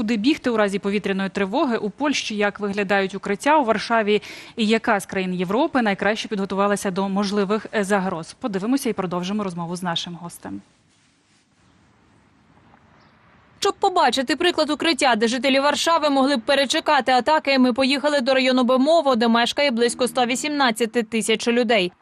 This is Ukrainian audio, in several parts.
куди бігти у разі повітряної тривоги у Польщі, як виглядають укриття у Варшаві, і яка з країн Європи найкраще підготувалася до можливих загроз. Подивимося і продовжимо розмову з нашим гостем. Щоб побачити приклад укриття, де жителі Варшави могли б перечекати атаки, ми поїхали до району Бемово, де мешкає близько 118 тисяч людей.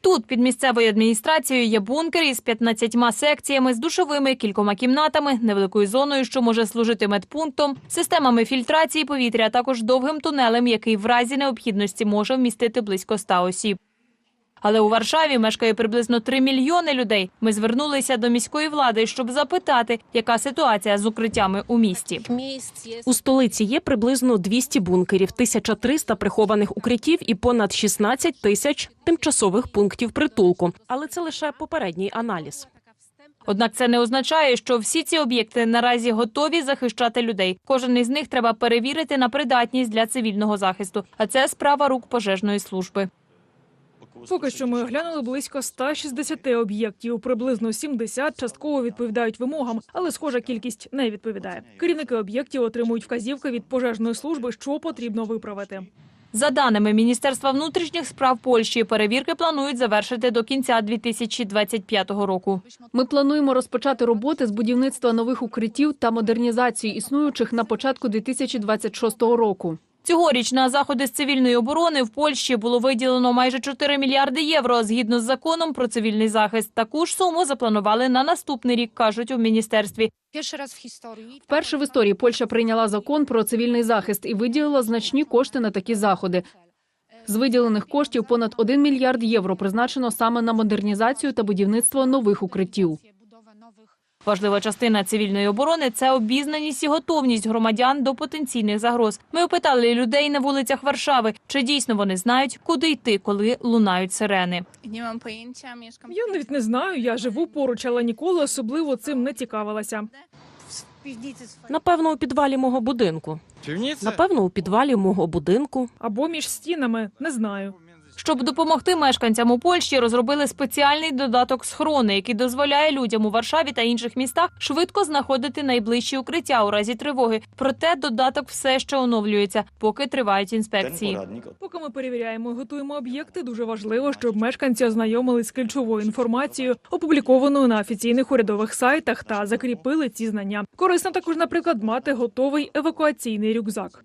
Тут під місцевою адміністрацією є бункер із 15 секціями з душовими, кількома кімнатами, невеликою зоною, що може служити медпунктом, системами фільтрації повітря, а також довгим тунелем, який в разі необхідності може вмістити близько 100 осіб. Але у Варшаві мешкає приблизно 3 мільйони людей. Ми звернулися до міської влади, щоб запитати, яка ситуація з укриттями у місті. У столиці є приблизно 200 бункерів, 1300 прихованих укриттів і понад 16 тисяч тимчасових пунктів притулку. Але це лише попередній аналіз. Однак це не означає, що всі ці об'єкти наразі готові захищати людей. Кожен із них треба перевірити на придатність для цивільного захисту. А це справа рук пожежної служби. Поки що ми оглянули близько 160 об'єктів. Приблизно 70 частково відповідають вимогам, але схожа кількість не відповідає. Керівники об'єктів отримують вказівки від пожежної служби, що потрібно виправити. За даними Міністерства внутрішніх справ Польщі, перевірки планують завершити до кінця 2025 року. Ми плануємо розпочати роботи з будівництва нових укриттів та модернізації існуючих на початку 2026 року. Цьогоріч на заходи з цивільної оборони в Польщі було виділено майже 4 мільярди євро згідно з законом про цивільний захист. Таку ж суму запланували на наступний рік, кажуть у міністерстві. Вперше в історії Польща прийняла закон про цивільний захист і виділила значні кошти на такі заходи. З виділених коштів понад 1 мільярд євро призначено саме на модернізацію та будівництво нових укриттів. Важлива частина цивільної оборони це обізнаність і готовність громадян до потенційних загроз. Ми опитали людей на вулицях Варшави, чи дійсно вони знають, куди йти, коли лунають сирени. Я навіть не знаю. Я живу поруч, але ніколи особливо цим не цікавилася. Напевно, у підвалі мого будинку. Напевно, у підвалі мого будинку. Або між стінами не знаю. Щоб допомогти мешканцям у Польщі, розробили спеціальний додаток схорони, який дозволяє людям у Варшаві та інших містах швидко знаходити найближчі укриття у разі тривоги. Проте додаток все ще оновлюється, поки тривають інспекції. Поки ми перевіряємо і готуємо об'єкти, дуже важливо, щоб мешканці ознайомились з ключовою інформацією, опублікованою на офіційних урядових сайтах, та закріпили ці знання. Корисно також, наприклад, мати готовий евакуаційний рюкзак.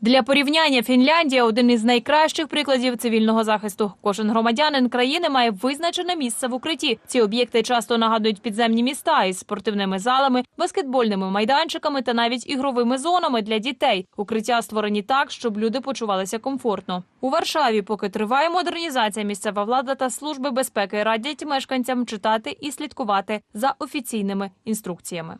Для порівняння Фінляндія один із найкращих прикладів цивільного захисту. Кожен громадянин країни має визначене місце в укритті. Ці об'єкти часто нагадують підземні міста із спортивними залами, баскетбольними майданчиками та навіть ігровими зонами для дітей. Укриття створені так, щоб люди почувалися комфортно. У Варшаві, поки триває модернізація, місцева влада та служби безпеки радять мешканцям читати і слідкувати за офіційними інструкціями.